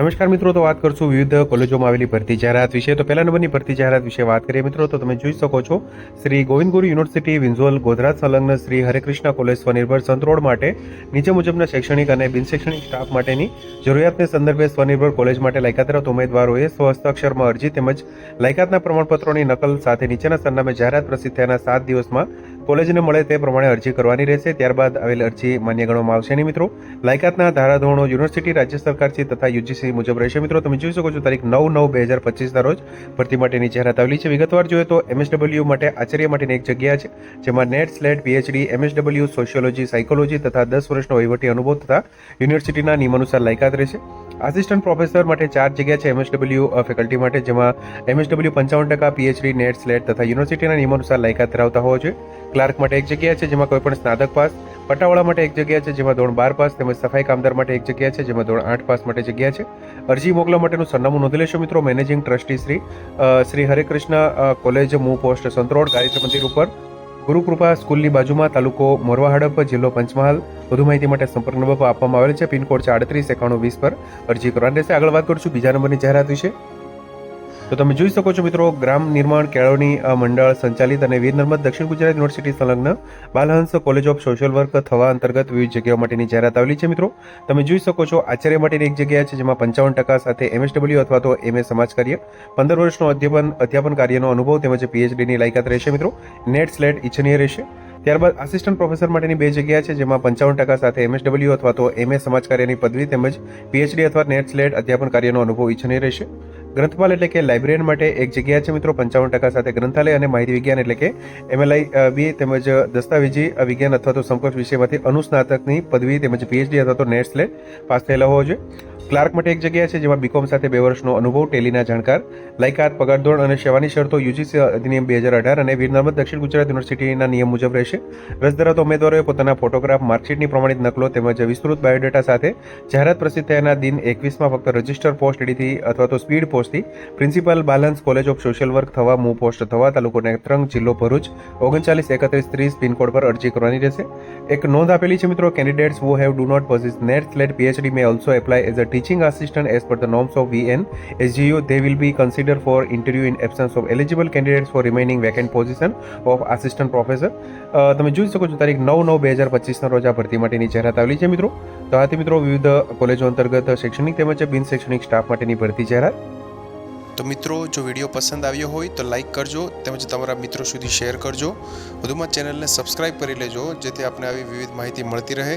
નમસ્કાર મિત્રો, તો વાત કરશું વિવિધ કોલેજોમાં આવેલી ભરતી જાહેરાત વિશે. તો પહેલા નંબરની ભરતી જાહેરાત વિશે વાત કરીએ મિત્રો, તો તમે જોઈ શકો છો, શ્રી ગોવિંદ ગુરુ યુનિવર્સિટી વિન્ઝોલ ગોધરાજ સંલગ્ન શ્રી હરેકૃષ્ણ કોલેજ સ્વનિર્ભર સંતરોડ માટે, નીચે મુજબના શૈક્ષણિક અને બિનશૈક્ષણિક સ્ટાફ માટેની જરૂરિયાતને સંદર્ભે સ્વનિર્ભર કોલેજ માટે લાયકાત ધરાવતા ઉમેદવારોએ સ્વહસ્તાક્ષરમાં અરજી તેમજ લાયકાતના પ્રમાણપત્રોની નકલ સાથે નીચેના સરનામે જાહેરાત પ્રસિદ્ધ થયાના સાત દિવસમાં કોલેજને મળે તે પ્રમાણે અરજી કરવાની રહેશે. ત્યારબાદ આવેલ અરજી માન્ય ગણવામાં આવશે નહીં મિત્રો. લાયકાતના ધારાધોરણો યુનિવર્સિટી, રાજ્ય સરકારથી તથા યુજીસી મુજબ રહેશે મિત્રો. તમે જોઈ શકો છો તારીખ નવ નવ બે હજાર પચીસના રોજ ભરતી માટેની જાહેરાત આવેલી છે. વિગતવાર જોઈએ તો એમએસડબલ્યુ માટે આચાર્ય માટેની એક જગ્યા છે, જેમાં NET SLET PhD, MSW sociology, psychology તથા દસ વર્ષનો વહીવટી અનુભવ તથા યુનિવર્સિટીના નિયમાનુસાર લાયકાત રહેશે. આસિસ્ટન્ટ પ્રોફેસર માટે ચાર જગ્યા છે એમએસડબલ્યુ ફેકલ્ટી માટે, જેમાં એમએસડબલ્યુ પંચાવન ટકા પીએચડી નેટ સ્લેટ તથા યુનિવર્સિટીના નિયમાનુસાર લાયકાત ધરાવતા હોવો જોઈએ. ક્લાર્ક માટે એક જગ્યા છે જેમાં કોઈપણ સ્નાતક પાસ. પટાવાળા માટે એક જગ્યા છે જેમાં ધોરણ બાર પાસ તેમજ સફાઈ કામદાર માટે એક જગ્યા છે જેમાં ધોરણ આઠ પાસ માટે જગ્યા છે. અરજી મોકલવા માટેનું સરનામું નોંધી લેશો મિત્રો. Managing trustee Shri Shri Harekrishna college મૂ પોસ્ટ સંતરોડ ગાયત્રી મંદિર ઉપર ગુરુકૃપા સ્કૂલની બાજુમાં તાલુકો મોરવા હડપ જિલ્લો પંચમહાલ. વધુ માહિતી માટે સંપર્ક નંબર આપવામાં આવેલ છે. પિનકોડ છે આડત્રીસ એકાણું વીસ પર. અરજી કરવાની રહેશે. આગળ વાત કરશું બીજા નંબરની જાહેરાત વિશે. તો તમે જોઈ શકો છો મિત્રો, ગ્રામ નિર્માણ કેળવણી મંડળ સંચાલિત અને વીર નર્મદ દક્ષિણ ગુજરાત યુનિવર્સિટી સંલગ્ન Balhans college of social work Thava અંતર્ગત વિવિધ જગ્યાઓ માટેની જાહેરાત આવેલી છે મિત્રો. તમે જોઈ શકો છો, આચાર્ય માટેની એક જગ્યા છે જેમાં પંચાવન ટકા સાથે એમએસડબલ્યુ અથવા તો એમએ સમાજ કાર્ય, પંદર વર્ષનો અધ્યાપન અધ્યાપન કાર્યનો અનુભવ તેમજ પીએચડીની લાયકાત રહેશે મિત્રો. નેટ સ્લેટ ઇચ્છનીય રહેશે. ત્યારબાદ આસિસ્ટન્ટ પ્રોફેસર માટેની બે જગ્યા છે જેમાં પંચાવન ટકા સાથે એમએસડબલ્યુ અથવા તો એમએ સમાજ કાર્યની પદવી તેમજ પીએચડી અથવા નેટ સ્લેટ અધ્યાપન કાર્યનો અનુભવ ઇચ્છનીય રહેશે. ગ્રંથપાલ એટલે કે લાઇબ્રેરિયન માટે એક જગ્યા છે મિત્રો, પંચાવન ટકા સાથે ગ્રંથાલય અને માહિતી વિજ્ઞાન એટલે કે એમએલઆઈ બી તેમજ દસ્તાવેજી વિજ્ઞાન અથવા તો સંકોચ વિષયમાંથી અનુસ્નાતકની પદવી તેમજ પીએચડી અથવા તો નેટ સ્લેટ પાસ થયેલા હોવો જોઈએ. ક્લાર્ક માટે એક જગ્યા છે જેમાં બીકોમ સાથે બે વર્ષનો અનુભવ, ટેલીના જાણકાર, લાયકાત પગાર ધોરણ અને સેવાની શરતો યુજીસી અધિનિયમ બે હજાર અઢાર અને વીર નર્મદ દક્ષિણ ગુજરાત યુનિવર્સિટીના નિયમ મુજબ રહેશે. રસ ધરાવતા ઉમેદવારોએ પોતાના ફોટોગ્રાફ, માર્કશીટની પ્રમાણિત નકલો તેમજ વિસ્તૃત બાયોડેટા સાથે જાહેરાત પ્રસિદ્ધ થયાના દિન એકવીસમાં ફક્ત રજિસ્ટર પોસ્ટ એડીથી અથવા તો speed પોસ્ટથી principal Balhans college of social work Thava, મૂ પોસ્ટ થવા તાલુકો નેત્રંગ જિલ્લો ભરૂચ, ઓગણચાલીસ, એકત્રીસ, ત્રીસ પિનકોડ પર અરજી કરવાની રહેશે. એક નોંધ આપેલી છે મિત્રો, candidates who have do not possess NET net PhD may also apply as a a teaching assistant as per the norms of vn sgu they will be considered for interview in absence of eligible candidates for remaining vacant position of assistant professor. તમે જોઈ શકો છો, તારીખ નવ નવ બે હજાર પચીસના રોજ આ ભરતી માટેની જાહેરાત આવેલી છે, મિત્રો. તો આથી, મિત્રો, વિવિધ કોલેજો અંતર્ગત શૈક્ષણિક તેમજ બિન શૈક્ષણિક સ્ટાફ માટેની ભરતી જાહેરાત. તો મિત્રો, જો વીડિયો પસંદ આવ્યો હોય, તો લાઇક કરજો તેમજ તમારા મિત્રો સુધી શેર કરજો. વધુમાં ચેનલને સબસ્ક્રાઇબ કરી લેજો, જેથી આપણે આવી વિવિધ માહિતી મળતી રહે.